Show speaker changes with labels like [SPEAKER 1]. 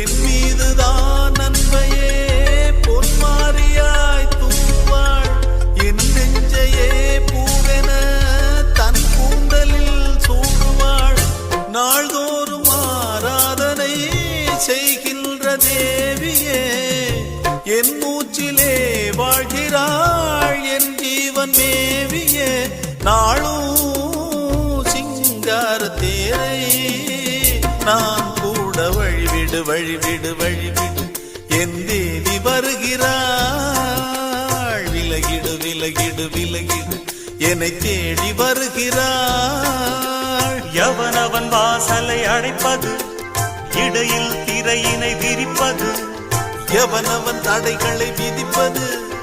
[SPEAKER 1] என் மீதுதான் நன்மையே. பொன்மாரியாய் தூவாள். என் நெஞ்சையே பூவென தன் கூந்தலில் சூடுவாள். நாள்தோறும் ஆராதனை செய்கின்ற தேவியே என் மூச்சிலே வாழ்கிறாள் என் ஜீவன் மேவியே. நாளும் சிங்கார தேரை நான் வழிவிடு வழிவிடு வழிவிடு என் தேவி வருகிறாள். விலகிடு விலகிடு விலகிடு. என்னை தேடி வருகிறாள்.
[SPEAKER 2] எவனவன் வாசலை அடைப்பது? இடையில் திரையினை விரிப்பது?
[SPEAKER 1] எவனவன் தடைகளை விதிப்பது?